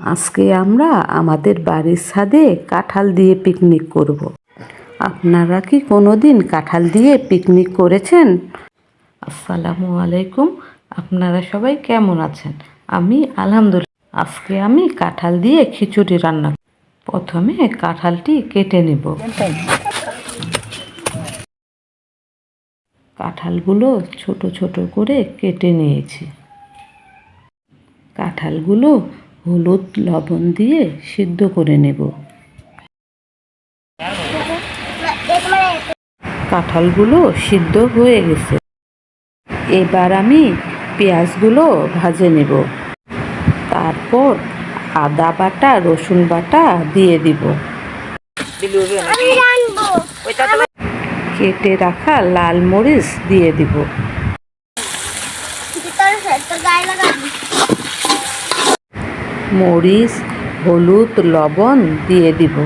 আজকে আমরা আমাদের বাড়ির ছাদে কাঁঠাল দিয়ে পিকনিক করব। আপনারা কি কোনো দিন কাঁঠাল দিয়ে পিকনিক করেছেন? আসসালামু আলাইকুম। আপনারা সবাই কেমন আছেন? আমি আলহামদুলিল্লাহ। আজকে আমি কাঁঠাল দিয়ে খিচুড়ি রান্না। প্রথমে কাঁঠালটি কেটে নেব। কাঁঠালগুলো ছোট ছোট করে কেটে নিয়েছি। কাঁঠালগুলো হলুদ লবণ দিয়ে সিদ্ধ করে নেব। কাঁঠালগুলো সিদ্ধ হয়ে গেছে। এবার আমি পেঁয়াজগুলো ভাজে নেব। তারপর আদা বাটা রসুন বাটা দিয়ে দিব। কেটে রাখা লাল মরিচ দিয়ে দিব। মরিচ, হলুদ, লবণ দিয়ে দিব।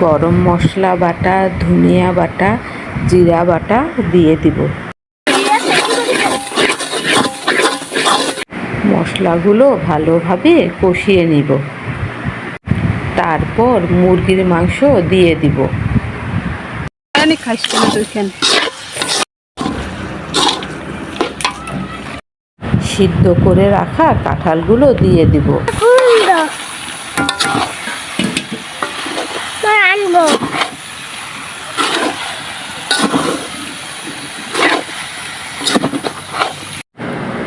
গরম মশলা বাটা, ধনিয়া বাটা, জিরা বাটা দিয়ে দিব। মশলাগুলো ভালোভাবে কষিয়ে নিব। তারপর মুরগির মাংস দিয়ে দিব। খাইস কেন তুই কেন সিদ্ধ করে রাখা কাঁঠালগুলো দিয়ে দিব।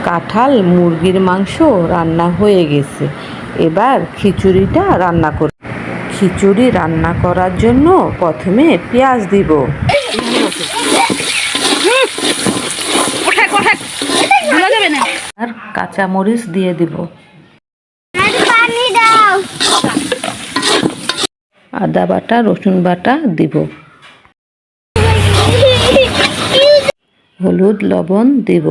কাঁঠাল মুরগির মাংস রান্না হয়ে গেছে। এবার খিচুড়িটা রান্না কর খিচুড়ি রান্না করার জন্য প্রথমে পেঁয়াজ দিব। আর কাঁচা মরিচ দিয়ে দিব আদা বাটা রসুন বাটা দিব। হলুদ লবণ দিব।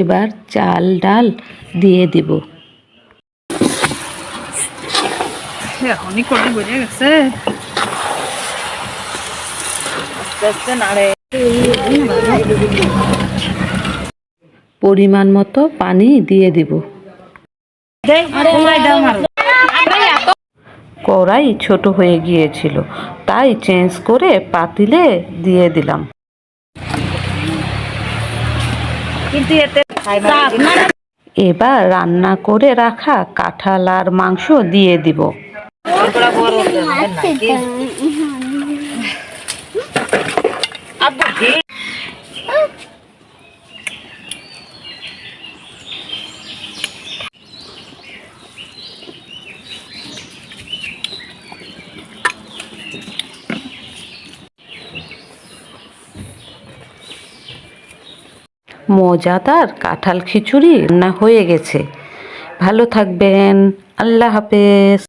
এবার চাল ডাল দিয়ে দিব। এখনই বোঝা গেছে। আস্তে আস্তে নাড়ে পরিমাণ মতো পানি দিয়ে দিব। কড়াই ছোট হয়ে গিয়েছিল তাই চেঞ্জ করে পাতিলে দিয়ে দিলাম। এবার রান্না করে রাখা কাঁঠাল আর মাংস দিয়ে দিব। মজাদার কাঁঠাল খিচুড়ি রান্না হয়ে গেছে। ভালো থাকবেন। আল্লাহ হাফেজ।